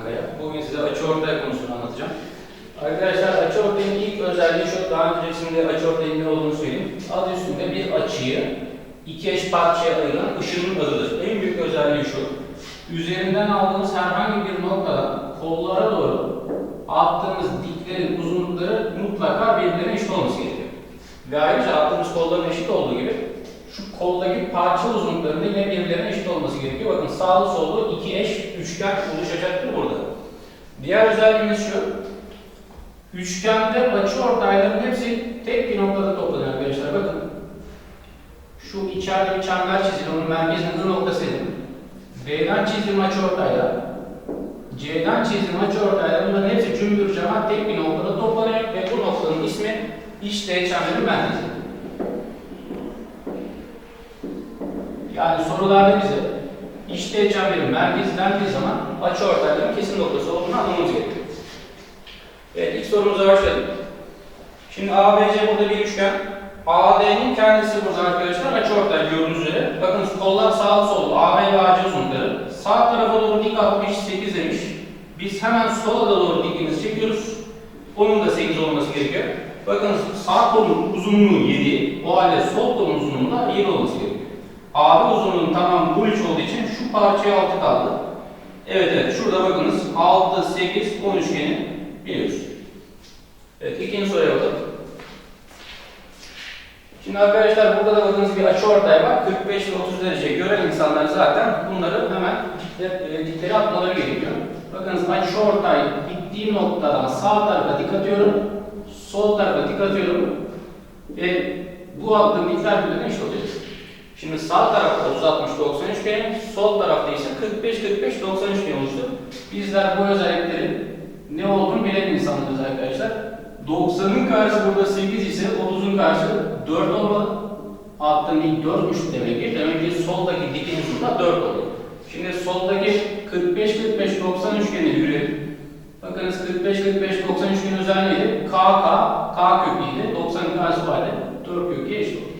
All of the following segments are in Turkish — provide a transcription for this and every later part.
Kaya. Bugün size açıortay konusunu anlatacağım. Arkadaşlar açıortayın ilk özelliği şu, daha öncesinde açıortayın ne olduğunu söyleyeyim. Adı üstünde bir açıyı iki eş parçaya ayıran ışının adıdır. En büyük özelliği şu, üzerinden aldığımız herhangi bir noktadan kollara doğru attığımız diklerin uzunlukları mutlaka birbirine eşit olması gerekiyor. Ve ayrıca attığımız kolların eşit olduğu gibi şu koldaki parça uzunluklarının yine birbirlerine eşit olması gerekiyor. Bakın sağlı sollu iki eş üçgen oluşacaktır burada. Diğer özelliğimiz şu. Üçgende açıortayların hepsi tek bir noktada toplanıyor arkadaşlar. Bakın. Şu içeride bir çember çizili, onun merkezinin noktasıydı. B'den çizdiğim açıortaylar, C'den çizdiğim açıortaylar bunların hepsi cümbür cemaat tek bir noktada toplanıyor ve bu noktanın ismi iç D çemberin merkezi. Yani sorularda bize işte çemberin merkezi dendiği zaman açı ortayların kesin noktası olduğunu anlamamız gerekiyor. Evet ilk sorumuza başlayalım. Şimdi ABC burada bir üçgen. AD'nin kendisi burada arkadaşlar açı ortay gördüğünüz üzere. Bakın kollar sağ sol AB ve AC uzunlukları. Sağ tarafa doğru dik 68 demiş. Biz hemen sola da doğru dikimizi çekiyoruz. Onun da 8 olması gerekiyor. Bakın sağ kolun uzunluğu 7. O halde sol kolun uzunluğu da 7 olması gerekiyor. AB uzunluğunun tamamı bu 3 olduğu için şu parçaya 6 kaldı. Evet evet şurada bakınız 6, 8, 10 üçgeni biliyoruz. Evet ikinci soruya bakalım. Şimdi arkadaşlar burada da bakınız bir açı ortay var. 45 ve 30 derece gören insanlar zaten bunları hemen e, dikleri atmaları gerekiyor. Bakınız açı ortay bittiği noktadan sağ tarafa dik atıyorum. Sol tarafa dik atıyorum. Ve bu attığım dikler birbirine eşit oluyor. Şimdi sağ tarafta 30 60 90 üçgeni, sol tarafta ise 45 45 90 üçgeni oluştu. Bizler bu özelliklerin ne olduğunu bilen insanlarız arkadaşlar. 90'ın karşısı burada 8 ise 30'un karşısı 4 olmalı. Attığım dik 4 demek ki. Demek ki soldaki dikin uzunluğu 4 oluyor. Şimdi soldaki 45 45 90 üçgeni yürüyelim. Bakınız 45 45 90 üçgeni özelliği K K K köküyle 90'ın karşısı var 4 kökü eşit olur.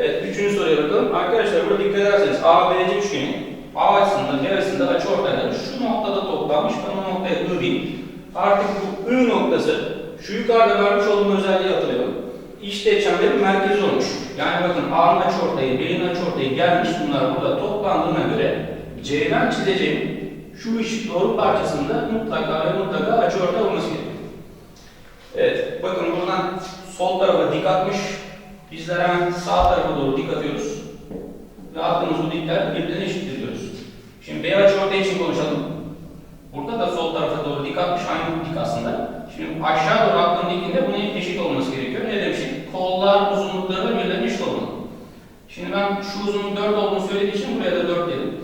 Evet, üçüncü soruya bakalım. Arkadaşlar burada dikkat ederseniz ABC üçgeni A açısında B arasında açı ortayları şu noktada toplanmış. Ben o noktaya I diyeyim. Artık bu I noktası şu yukarıda vermiş olduğum özelliği hatırlayalım. İşte çemberin merkezi olmuş. Yani bakın A'nın açı ortayı, B'nin açı ortayı gelmiş. Bunlar burada toplandığına göre C'den çizeceğim şu iş doğru parçasında mutlaka ve mutlaka açı ortay olması gerekiyor. Evet, bakın buradan sol tarafa dik atmış. Bizler hemen sağ tarafa doğru dik atıyoruz. Ve attığımız bu dikler birbirine eşit diyoruz. Şimdi B açı ortay için konuşalım. Burada da sol tarafa doğru dik atmış, aynı dik aslında. Şimdi aşağı doğru attığım dikinde bunun eşit olması gerekiyor. Ne demiştik? Kollar uzunlukları da birbirine eşit olmalı. Şimdi ben şu uzunluğun 4 olduğunu söylediği için buraya da 4 dedim.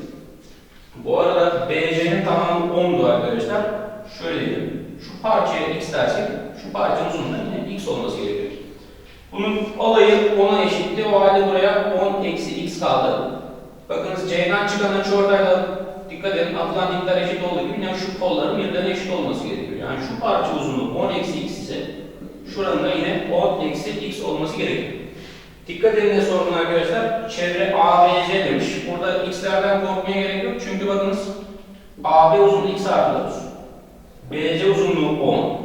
Bu arada BC'nin tamamı 10'du arkadaşlar. Şöyle diyelim. Şu parçaya x dersek, şu parçanın uzunluğu yine x olması gerekiyor. Bunun olayı 10'a eşitti. O halde buraya 10 eksi x kaldı. Bakınız C'den çıkan açıortayla dikkat edin atılan dikler eşit olduğu gibi yine şu kolların birbirine eşit olması gerekiyor. Yani şu parça uzunluğu 10 eksi x ise şuranın da yine 10 eksi x olması gerekiyor. Dikkat edin ne sorun arkadaşlar. Çevre ABC demiş. Burada x'lerden korkmaya gerek yok. Çünkü bakınız AB uzunluğu x artı 9. BC uzunluğu 10.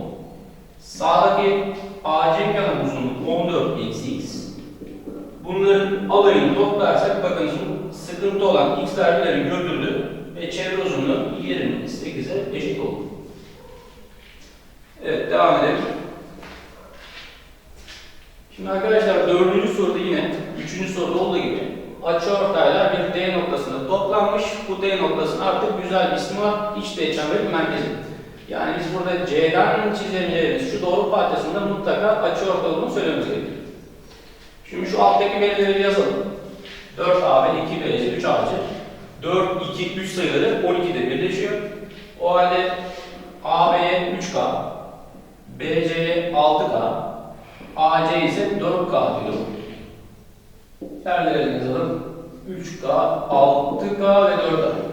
Sağdaki AC kenar uzunluğu 14 eksi x. Bunların alayını toplarsak bakın şimdi sıkıntı olan x terbilerini götürdü ve çevre uzunluğu 28'e eşit oldu. Evet devam edelim. Şimdi arkadaşlar dördüncü soruda yine üçüncü soruda olduğu gibi açıortaylar bir D noktasında toplanmış. Bu D noktasının artık güzel bir ismi var. İç D çemberin merkezi. Burada C'den çizeceğimiz şu doğru parçasında mutlaka açıortay olduğunu söylememiz gerekiyor. Şimdi şu alttaki verileri yazalım. 4AB, 2BC, 3AC. 4, 2, 3 sayıları 12'de birleşiyor. O halde AB'ye 3K, BC'ye 6K, AC ise 4K diyor. Yerlerine yazalım. 3K, 6K ve 4K.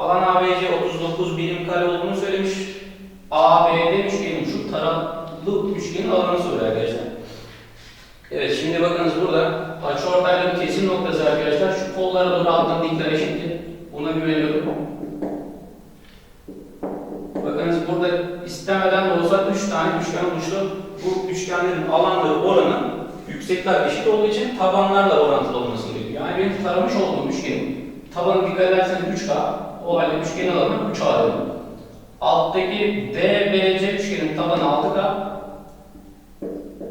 Alan ABC 39 birim kare olduğunu söylemiş. ABD üçgenin şu taraflı üçgenin alanı soruyor arkadaşlar. Evet şimdi bakınız burada açıortayların kesin noktası arkadaşlar şu kollara doğru alttan dikler eşitti. Buna güveniyorum. Bakınız burada istemeden de olsa 3 tane üçgen oluştu. Bu üçgenlerin alanları oranı yüksekler eşit olduğu için tabanlarla orantılı olması gerekiyor. Yani benim taramış olduğum üçgenin tabanı dikkat ederseniz 3K, o halde üçgenin alanı 3A dedim. Alttaki DBC üçgenin tabanı 6K,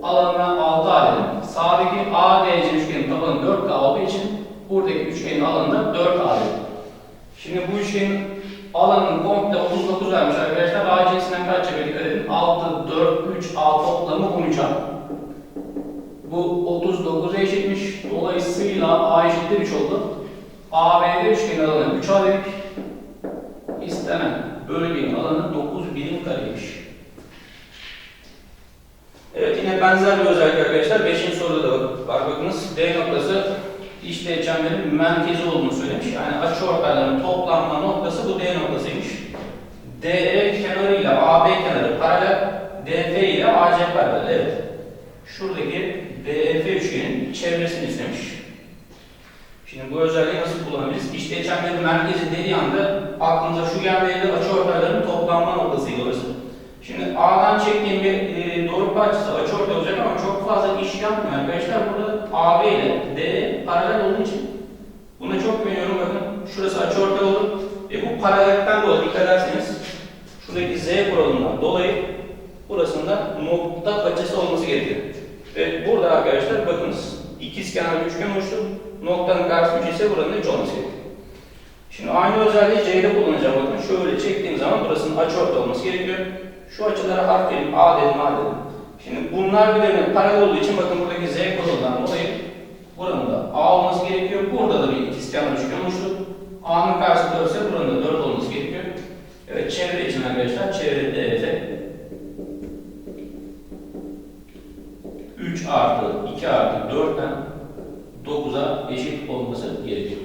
alanına 6A dedim. Sağdaki ADC üçgenin tabanı 4K olduğu için buradaki üçgenin alanı da 4A dedim. Şimdi bu üçgenin alanının komple 39 vermiş arkadaşlar. AC'sinden kaç yapıyor dikkat edin. 6, 4, 3, A toplamı 13A. Bu 39 eşitmiş. Dolayısıyla A eşittir 3 oldu. ABD üçgenin alanı 3A dedik. İstenen bölgenin alanı 9 birim kareymiş. Evet yine benzer bir özellik arkadaşlar. 5. soruda da var. Bakınız D noktası işte çemberin merkezi olduğunu söylemiş. Yani açıortayların toplanma noktası bu D noktasıymış. DE kenarıyla AB kenarı paralel, DF ile AC paralel. Evet. Şuradaki DEF üçgenin çevresini istemiş. Şimdi bu özelliği nasıl kullanabiliriz? İşte çemberin merkezi dediği anda aklınıza şu gelmeyeli açıortayların toplanma noktasıydı orası. Şimdi A'dan çektiğim bir e, doğru parçası açıortay olacak ama çok fazla iş yapmıyor arkadaşlar. Burada AB ile D paralel olduğu için buna çok güveniyorum. Bakın şurası açıortay olur. Ve bu paralellikten dolayı dikkat ederseniz şuradaki Z kuralından dolayı burasında nokta paçası olması gerekiyor. Ve burada arkadaşlar bakınız ikizkenar üçgen oluştu. Noktanın karşısı 3 ise buranın 3 olması. Şimdi aynı özelliği C'de kullanacağım. Bakın şöyle çektiğim zaman burasının açıortay olması gerekiyor. Şu açılara harf. A dedim, A dedim. Şimdi bunlar birbirine paralel olduğu için bakın buradaki Z kuralından dolayı buranın da A olması gerekiyor. Burada da bir ikizkenar üçgen oluştu. A'nın karşısı 4 ise buranın da 4 olması gerekiyor. Evet çevre için arkadaşlar çevre DF 3 artı 2 artı 4'ten 9'a eşit olması gerekiyor.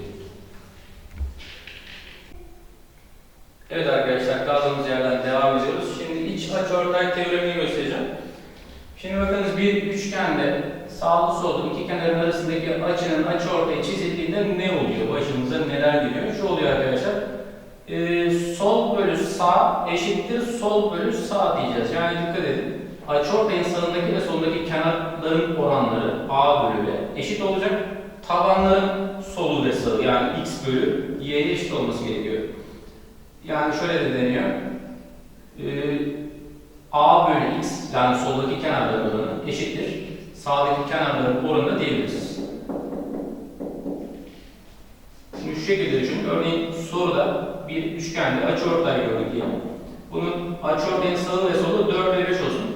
Evet arkadaşlar kaldığımız yerden devam ediyoruz. Şimdi iç açıortay teoremini göstereceğim. Şimdi bakınız bir üçgende sağlı sollu iki kenarın arasındaki açının açıortayı çizildiğinde ne oluyor? Başımıza neler geliyor? Şu oluyor arkadaşlar. Ee, sol bölü sağ eşittir sol bölü sağ diyeceğiz. Yani dikkat edin. Açıortayın sağındaki ve solundaki kenarların oranları A bölü B eşit olacak. Tabanların solu ve sağı yani x bölü y'ye eşit olması gerekiyor. Yani şöyle de deniyor. Ee, A bölü x yani soldaki kenarların oranı eşittir. Sağdaki kenarların oranı diyebiliriz. Şimdi şu şekilde düşünün. Örneğin soruda bir üçgende açıortay gördük diyelim. Bunun açıortayın sağı ve solu 4 ve 5 olsun.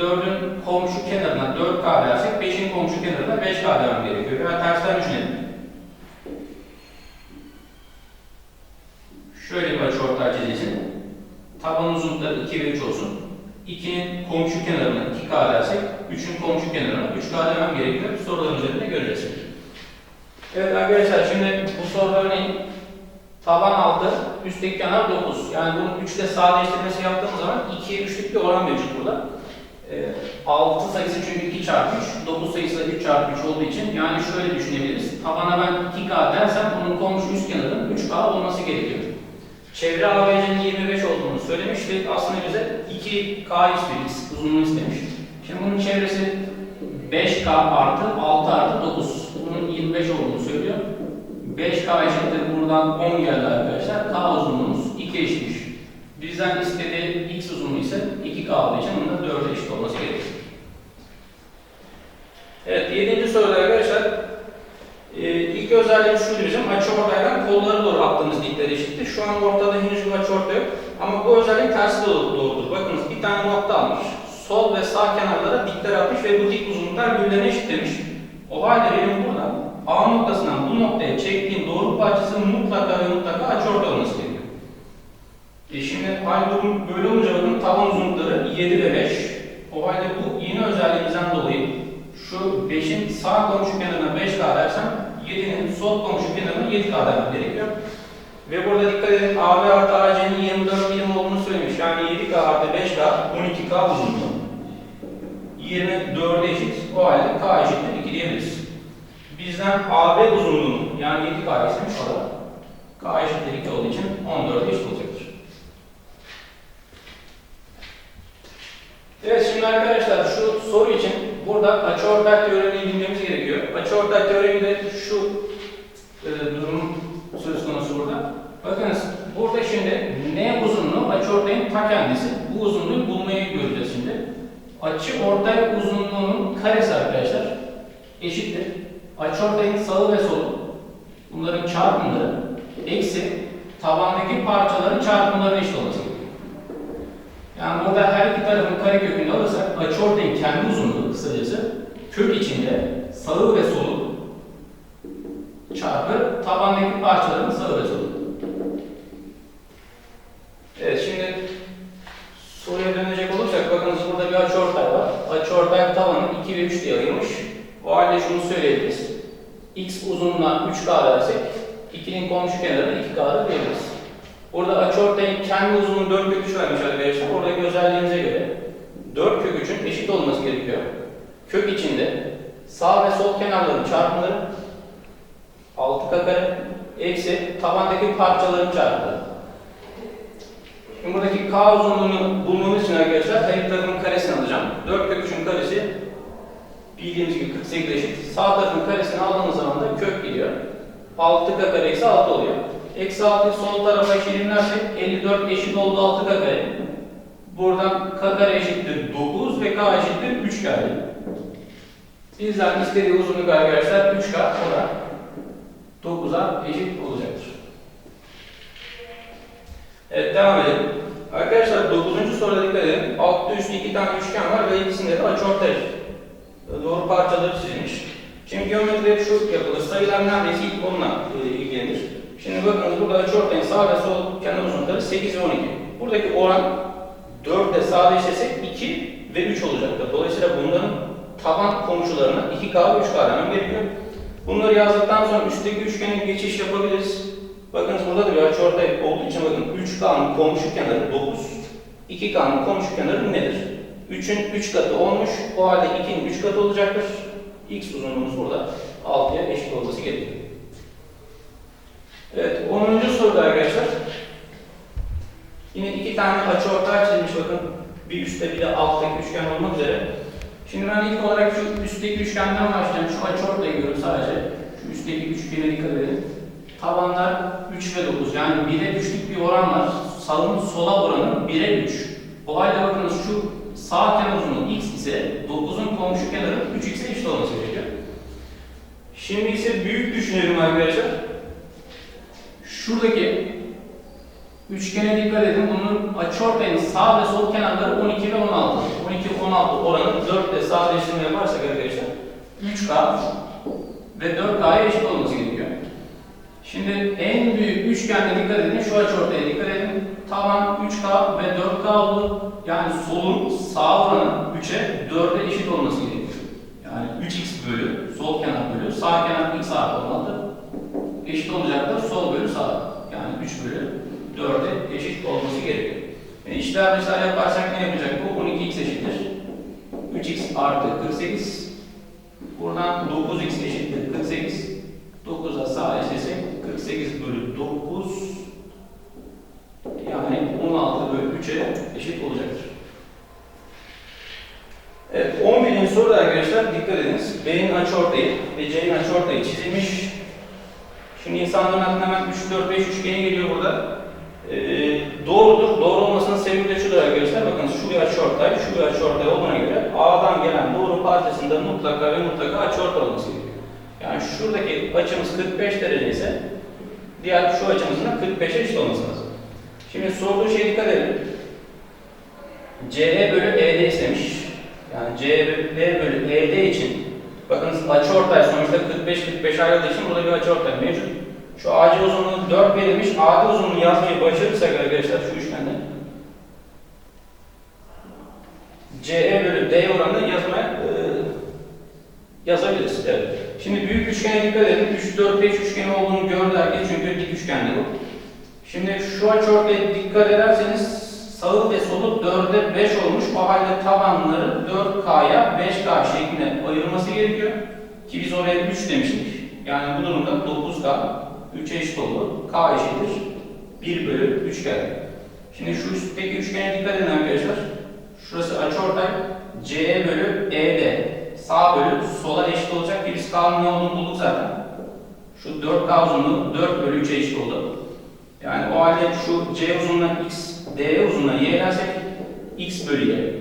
E bu 4'ün komşu kenarına 4K dersek 5'in komşu kenarına 5K demem gerekiyor. Veya tersten düşünelim. Şöyle bir açıortay çizilsin. Taban uzunlukları 2 ve 3 olsun. 2'nin komşu kenarına 2K dersek 3'ün komşu kenarına 3K demem gerekiyor. Soruların üzerinde göreceğiz. Evet arkadaşlar şimdi bu soruda örneğin taban 6, üstteki kenar 9. Yani bunun 3 ile sadeleştirmesi yaptığımız zaman 2'ye 3'lük bir oran mevcut burada. Ee, 6 sayısı çünkü 2 çarpı 3, 9 sayısı da 3 çarpı 3 olduğu için yani şöyle düşünebiliriz. Tabana ben 2K dersem bunun komşu üst kenarının 3K olması gerekiyor. Çevre ABC'nin 25 olduğunu söylemişti. Aslında bize 2K istiyor, x uzunluğunu istemiş. Şimdi bunun çevresi 5K artı 6 artı 9. Bunun 25 olduğunu söylüyor. 5K eşittir buradan 10 geldi arkadaşlar. K uzunluğumuz 2 eşitmiş. Bizden istediği x uzunluğu ise 2K olduğu için bunun da 4'e eşit. Evet, 7. soruda arkadaşlar ee, ilk özelliği şuydu bizim açıortaydan kolları doğru attığımız dikler eşitti. Şu an ortada henüz bir açıortay yok. Ama bu özellik tersi de doğrudur. Bakınız bir tane nokta almış. Sol ve sağ kenarlara dikler atmış ve bu dik uzunluklar birbirlerine eşitlemiş. O halde benim burada A noktasından bu noktaya çektiğim doğru parçasının mutlaka ve mutlaka açıortay olması gerekiyor. E şimdi hal durum böyle olunca bakın taban uzunlukları 7 ve 5. O halde bu yeni özelliğimizden dolayı şu 5'in sağ komşu kenarına 5K dersem 7'nin sol komşu kenarına 7K demem gerekiyor. Ve burada dikkat edin AB artı AC'nin 24 birim olduğunu söylemiş. Yani 7K artı 5K 12K uzunluğu. 24'e eşit. O halde K eşittir 2 diyebiliriz. Bizden AB uzunluğunu yani 7K istemiş o da K eşittir 2 olduğu için 14'e eşit olacaktır. Evet şimdi arkadaşlar şu soru burada açıortay teoremini bilmemiz gerekiyor. Açıortay teoremi de şu e, durum söz konusu burada. Bakınız burada şimdi n uzunluğu açıortayın ta kendisi. Bu uzunluğu bulmayı göreceğiz şimdi. Açı ortay uzunluğunun karesi arkadaşlar eşittir. Açıortayın sağı ve solu bunların çarpımları eksi tabandaki parçaların çarpımlarına eşit olması gerekiyor. Yani burada her iki tarafın karekökünü alırsak açıortayın kendi uzunluğu kısacası kök içinde sağı ve solu çarpı tabandaki parçaların sağı ve solu. Evet şimdi soruya dönecek olursak bakınız burada bir açıortay var. Açıortay tavanı 2 ve 3 diye ayırmış. O halde şunu söyleyebiliriz. X uzunluğuna 3K dersek 2'nin komşu kenarına 2K'da diyebiliriz. Burada açıortayın kendi uzunluğu 4 kök 3 vermiş arkadaşlar. Oradaki özelliğinize göre 4 kök 3'ün eşit olması gerekiyor. Kök içinde sağ ve sol kenarların çarpımları 6K kare eksi tabandaki parçaların çarpımları. Şimdi buradaki K uzunluğunu bulmamız için arkadaşlar her tarafın karesini alacağım. 4 kök 3'ün karesi bildiğimiz gibi 48 eşit. Sağ tarafın karesini aldığımız zaman da kök gidiyor. 6 k kare eksi 6 oluyor. Eksi 6'yı sol tarafa eşitlersek 54 eşit oldu 6 k kare. Buradan k kare eşittir 9 ve k eşittir 3 kare. Bizden istediği uzunluk arkadaşlar 3k o da 9'a eşit olacaktır. Evet devam edelim. Arkadaşlar 9. soruda dikkat edin. Altta üstte iki tane üçgen var ve ikisinde de açıortay doğru parçaları çizilmiş. Şimdi geometri hep şu yapılır. Sayılar neredeyse ilk onunla e, ilgilenir. Şimdi bakın burada açıortayın sağ ve sol kenar uzunlukları 8 ve 12. Buradaki oran 4 ile sadeleştirsek 2 ve 3 olacaktır. Dolayısıyla bunların taban komşularına 2K ve 3K demem gerekiyor. Bunları yazdıktan sonra üstteki üçgene geçiş yapabiliriz. Bakınız burada da bir açıortay olduğu için bakın 3K'nın komşu kenarı 9, 2K'nın komşu kenarı nedir? 3'ün 3 katı olmuş, o halde 2'nin 3 katı olacaktır. X uzunluğumuz burada 6'ya eşit olması gerekiyor. Evet, 10. soruda arkadaşlar. Yine iki tane açıortay çizmiş bakın. Bir üstte bir de alttaki üçgen olmak üzere. Şimdi ben ilk olarak şu üstteki üçgenden başlayacağım. Şu açıortayı görüyorum sadece. Şu üstteki üçgene dikkat edin. Tabanlar 3 ve 9 yani 1'e 3'lük bir oran var. Sağın sola oranı 1'e 3. O halde bakınız şu sağ kenar uzunluğu x ise 9'un komşu kenarı 3x'e eşit olması gerekiyor. Şimdi ise büyük düşünelim arkadaşlar. Şuradaki üçgene dikkat edin. Bunun açıortayın sağ ve sol kenarları 12 ve 16. 12 16 oranı 4 ile sadeleştirme yaparsak arkadaşlar 3K ve 4K'ya eşit olması gerekiyor. Şimdi en büyük üçgende dikkat edin. Şu açıortaya dikkat edin. Taban 3K ve 4K oldu. Yani solun sağ oranı 3'e 4'e eşit olması gerekiyor. Yani 3x bölü sol kenar bölü sağ kenar x artı olmalı. Eşit olacaktır sol bölü sağ. Yani 3 bölü 4'e eşit olması gerekiyor. Yani işler dışlar yaparsak ne yapacak bu? 12x eşittir. 3x artı 48. Buradan 9x eşittir 48. 9'a sadeleştirsek 48 bölü 9 yani 16 bölü 3'e eşit olacaktır. Evet 11. soruda arkadaşlar dikkat ediniz. B'nin açıortayı ve C'nin açıortayı çizilmiş. Şimdi insanların aklına hemen 3, 4, 5 üçgeni geliyor burada. Doğrudur. Doğru olmasının sebebi de şudur arkadaşlar. Bakın şu bir açıortay, şu bir açıortay olduğuna göre A'dan gelen doğru parçasında mutlaka ve mutlaka açıortay olması gerekiyor. Yani şuradaki açımız 45 derece ise diğer şu açımızın da 45'e eşit olması lazım. Şimdi sorduğu şeye dikkat edin. CE bölü ED istemiş. Yani CB bölü ED için bakın açıortay sonuçta 45-45 ayrıldığı için burada bir açıortay mevcut. Şu AC uzunluğu 4 verilmiş. AD uzunluğunu yazmayı başarırsak arkadaşlar şu üçgende CE bölü D oranını yazmaya e, yazabiliriz. Evet. Şimdi büyük üçgene dikkat edin. 3, 4, 5 üçgeni olduğunu gördü herkes çünkü dik üçgende bu. Şimdi şu açıortaya dikkat ederseniz sağı ve solu 4'e 5 olmuş. O halde tabanları 4K'ya 5K şeklinde ayırması gerekiyor. Ki biz oraya 3 demiştik. Yani bu durumda 9K 3'e eşit oldu. K eşittir 1 bölü 3 geldi. Şimdi şu üstteki üçgene dikkat edin arkadaşlar. Şurası açıortay CE bölü ED. sağ bölü sola eşit olacak ki biz K'nın ne olduğunu bulduk zaten. Şu 4K uzunluğu 4 bölü 3'e eşit oldu. Yani o halde şu C uzunluğuna X, D uzunluğuna Y dersek X bölü Y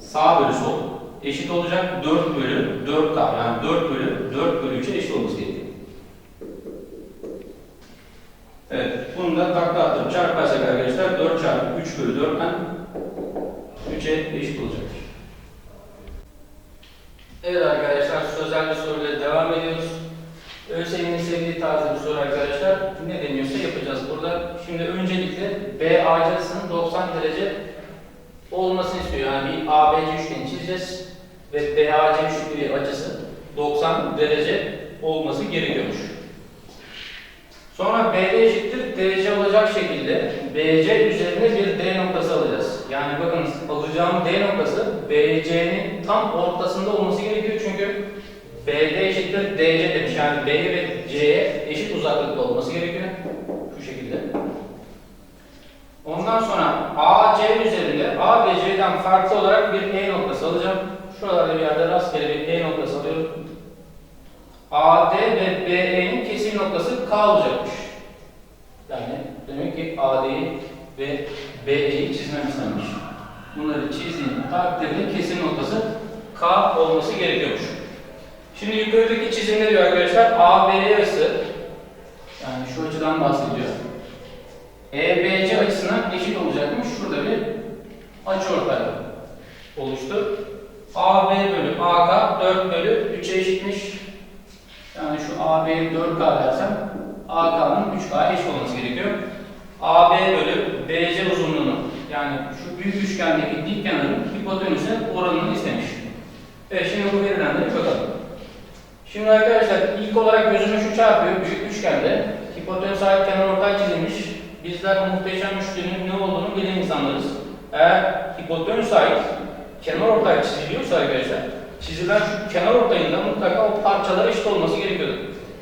sağ bölü sol eşit olacak 4 bölü 4K yani 4 bölü 4 bölü 3'e eşit olması gerekiyor. Evet, bunu da takla attırıp çarparsak arkadaşlar 4 çarpı 3 bölü 4'ten 3'e eşit olacaktır. Evet arkadaşlar sözel bir soruyla devam ediyoruz. ÖSYM'nin sevdiği tarzda bir soru arkadaşlar. Ne deniyorsa yapacağız burada. Şimdi öncelikle BAC açısının 90 derece olmasını istiyor. Yani bir ABC üçgeni çizeceğiz ve BAC üçgeni açısı 90 derece olması gerekiyormuş. Sonra BD eşittir DC olacak şekilde BC üzerine bir D noktası alacağız. Yani bakın alacağım D noktası BC'nin tam ortasında olması gerekiyor çünkü BD eşittir DC demiş. Yani B ve C'ye eşit uzaklıkta olması gerekiyor. Şu şekilde. Ondan sonra AC üzerinde ABC'den farklı olarak bir E noktası alacağım. Şuralarda bir yerde rastgele bir E noktası alıyorum. AD ve BE'nin kesim noktası K olacakmış. Yani demek ki AD'yi ve BE'yi çizmem istenmiş. Bunları çizdiğim takdirde kesim noktası K olması gerekiyormuş. Şimdi yukarıdaki çizimde diyor arkadaşlar AB'ye açısı yani şu açıdan bahsediyor. EBC açısına eşit olacakmış. Şurada bir açıortay oluştu. AB bölü AK 4 bölü 3'e eşitmiş. Yani şu AB'yi 4K dersem AK'nın 3K'ya eşit olması gerekiyor. AB bölü BC uzunluğunu yani şu büyük üçgendeki dik kenarın hipotenüse oranını istemiş. Evet şimdi bu verilenlere bakalım. Şimdi arkadaşlar ilk olarak gözüme şu çarpıyor büyük üçgende. Hipotenüs ait kenarortay çizilmiş. Bizler muhteşem üçgenin ne olduğunu bilen insanlarız. Eğer hipotenüs ait kenarortay çiziliyorsa arkadaşlar çizilen şu kenar ortayında mutlaka o parçalara eşit olması gerekiyordu.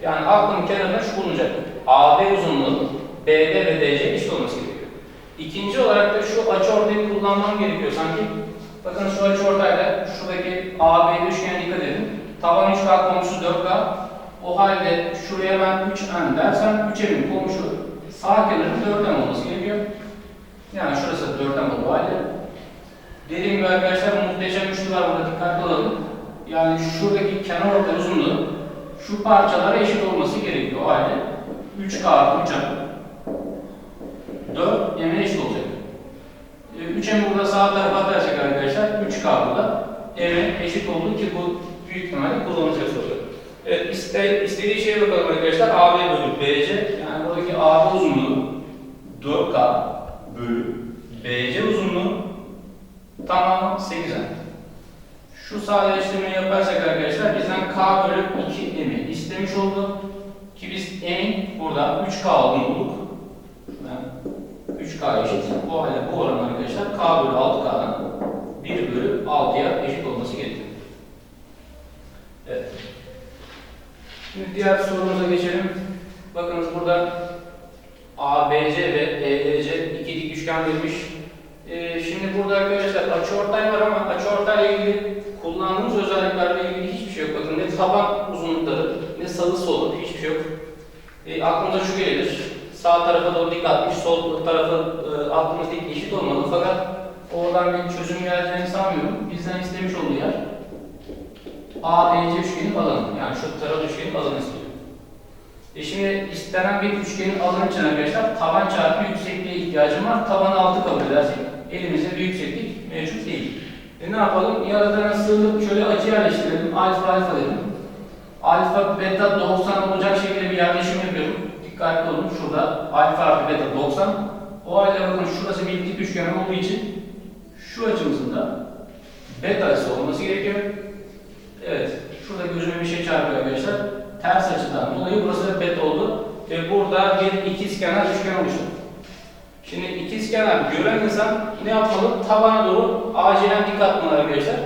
Yani aklın kenarında şu bulunacak. AB uzunluğu BD ve DC eşit olması gerekiyor. İkinci olarak da şu açıortayı kullanmam gerekiyor sanki. Bakın şu açıortayda şuradaki AB üçgene dikkat edin. Taban 3K komşusu 4K. O halde şuraya ben 3N dersem 3M'in komşu sağ kenarın 4M olması gerekiyor. Yani şurası 4M olduğu halde. Dediğim gibi arkadaşlar muhteşem üçlü var burada dikkatli olalım. Yani şuradaki kenar orta uzunluğu şu parçalara eşit olması gerekiyor o halde. 3K artı 3M 4 M'e eşit olacak. 3M'i burada sağ tarafa atarsak arkadaşlar 3K burada M'e eşit oldu ki bu büyük ihtimalle kullanılacak soru. Evet, iste, istediği şeye bakalım arkadaşlar. AB bölü BC yani buradaki AB uzunluğu 4K bölü BC uzunluğu tamamı 8'e. Şu sadeleştirmeyi yaparsak arkadaşlar bizden K bölü 2 M'i istemiş oldu. Ki biz M'in burada 3K olduğunu bulduk. Şuradan 3K eşit. O halde bu oran arkadaşlar K bölü 6K'dan 1 bölü 6'ya eşit olması gerekiyor. Evet. Şimdi diğer sorumuza geçelim. Bakınız burada ABC ve EDC iki dik üçgen verilmiş. Ee, şimdi burada arkadaşlar açıortay var ama açıortayla ilgili kullandığımız özelliklerle ilgili hiçbir şey yok. Bakın ne taban uzunlukları ne sağı solu hiçbir şey yok. E, aklımıza şu gelir. Sağ tarafa doğru dik atmış, sol tarafı e, attığımız dik eşit olmalı fakat oradan bir çözüm geleceğini sanmıyorum. Bizden istemiş olduğu yer AEC üçgenin alanı. Yani şu taraf üçgenin alanı istiyor. E şimdi istenen bir üçgenin alanı için arkadaşlar taban çarpı yüksekliğe ihtiyacım var. Tabanı 6 kabul edersek elimizde bir yükseklik mevcut değil. E ne yapalım? Yaradana sığınıp şöyle açı yerleştirelim. Alfa alfa dedim. Alfa beta 90 olacak şekilde bir yerleşim yapıyorum. Dikkatli olun. Şurada alfa artı beta 90. O halde bakın şurası bir dik üçgen olduğu için şu açımızın da beta açısı olması gerekiyor. Evet. Şurada gözüme bir şey çarpıyor arkadaşlar. Ters açıdan dolayı burası beta oldu. Ve burada bir ikizkenar üçgen oluştu. Şimdi ikizkenar gören insan ne yapmalı? Tabana doğru acilen dik atmalı arkadaşlar.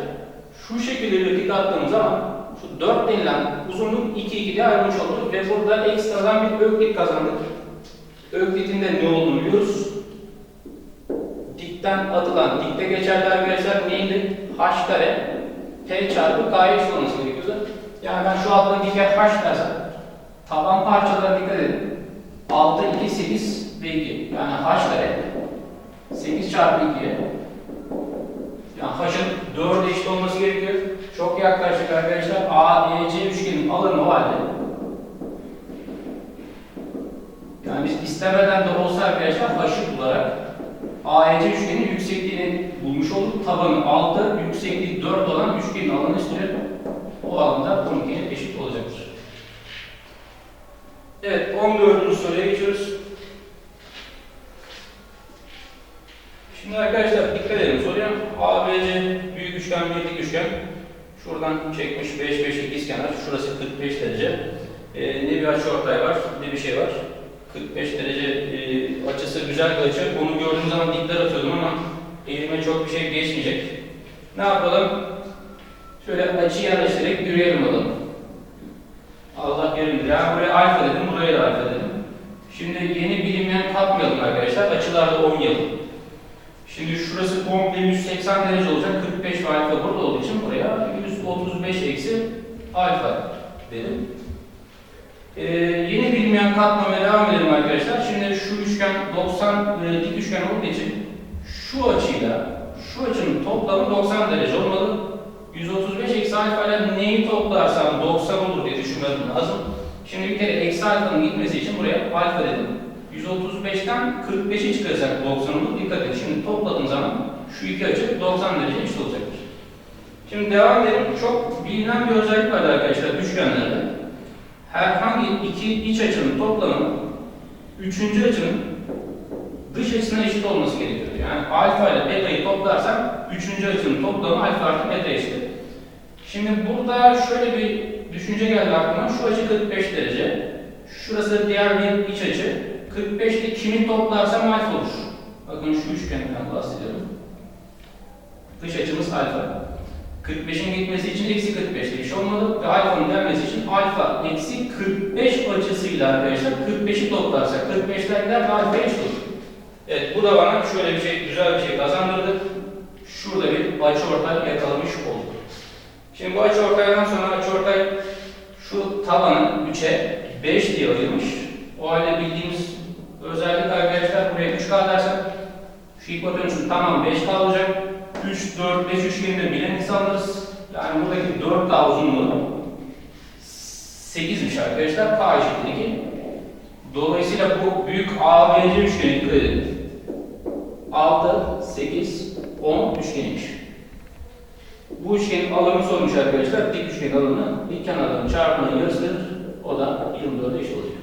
Şu şekilde bir dik attığımız zaman şu 4 denilen uzunluk 2 2 diye ayrılmış oldu ve burada ekstradan bir öklit kazandık. Öklitin de ne olduğunu biliyoruz. Dikten atılan, dikte geçerli arkadaşlar neydi? H kare P çarpı K'ya eşit olması gerekiyordu. Yani ben şu altına dikey H dersem taban parçalara dikkat edin. 6, 2, 8 ve 2. Yani H kare 8 çarpı 2'ye yani H'ın 4'e eşit olması gerekiyor. Çok yaklaştık arkadaşlar. ABC üçgenin alanı o halde. Yani biz istemeden de olsa arkadaşlar H'ı bularak AEC üçgenin yüksekliğini bulmuş olduk. Tabanı 6, yüksekliği 4 olan üçgenin alanı istiyor. O alanda 12'ye eşit olacaktır. Evet, 14. soruya geçiyoruz. Şimdi arkadaşlar dikkat edin soruya. ABC büyük üçgen, bir dik üçgen. Şuradan çekmiş 5 5 ikizkenar. Şurası 45 derece. Ee, ne bir açıortay var, ne bir şey var. 45 derece e, açısı güzel bir açı. Onu gördüğüm zaman dikler atıyordum ama elime çok bir şey geçmeyecek. Ne yapalım? Şöyle açı yerleştirerek yürüyelim bakalım. Allah yerindir. Yani buraya alfa dedim, buraya da alfa dedim. Şimdi yeni bilinmeyen katmayalım arkadaşlar. Açılarda oynayalım. Şimdi şurası komple 180 derece olacak. 45 ve alfa burada buraya 135 eksi alfa dedim. Ee, yeni bilinmeyen katlamaya devam edelim arkadaşlar. Şimdi şu üçgen 90 e, dik üçgen olduğu için şu açıyla şu açının toplamı 90 derece olmalı. 135 eksi alfa ile neyi toplarsam 90 olur diye düşünmem lazım. Şimdi bir kere eksi alfanın gitmesi için buraya alfa dedim. 135'ten 45'i çıkarırsak 90 olur. Dikkat edin. Şimdi topladığım zaman şu iki açı 90 derece eşit olacaktır. Şimdi devam edelim. Çok bilinen bir özellik var arkadaşlar üçgenlerde. Herhangi iki iç açının toplamı üçüncü açının dış açısına eşit olması gerekiyor. Yani alfa ile beta'yı toplarsam üçüncü açının toplamı alfa artı beta eşit. Şimdi burada şöyle bir düşünce geldi aklıma. Şu açı 45 derece. Şurası diğer bir iç açı. 45 ile kimi toplarsam alfa olur. Bakın şu üçgenden bahsediyorum. Dış açımız alfa. 45'in gitmesi için eksi 45 ile iş olmalı ve alfanın gelmesi için alfa eksi 45 açısıyla arkadaşlar 45'i toplarsak 45'ten gider ve alfa eşit olur. Evet bu da bana şöyle bir şey, güzel bir şey kazandırdı. Şurada bir açıortay yakalamış olduk. Şimdi bu açıortaydan sonra açıortay şu tabanı 3'e 5 diye ayırmış. O halde bildiğimiz özellik arkadaşlar buraya 3K dersem şu hipotenüsün tamam 5K olacak. 3, 4, 5 üçgeninde bilen insanlarız. Yani buradaki 4K uzunluğu 8'miş arkadaşlar. K eşittir 2. Dolayısıyla bu büyük ABC üçgeni dikkat edin. 6, 8, 10 üçgeniymiş. Bu üçgenin alanı sormuş arkadaşlar. Dik üçgenin alanı dik kenarların çarpımının yarısıdır. O da 24'e eşit olacak.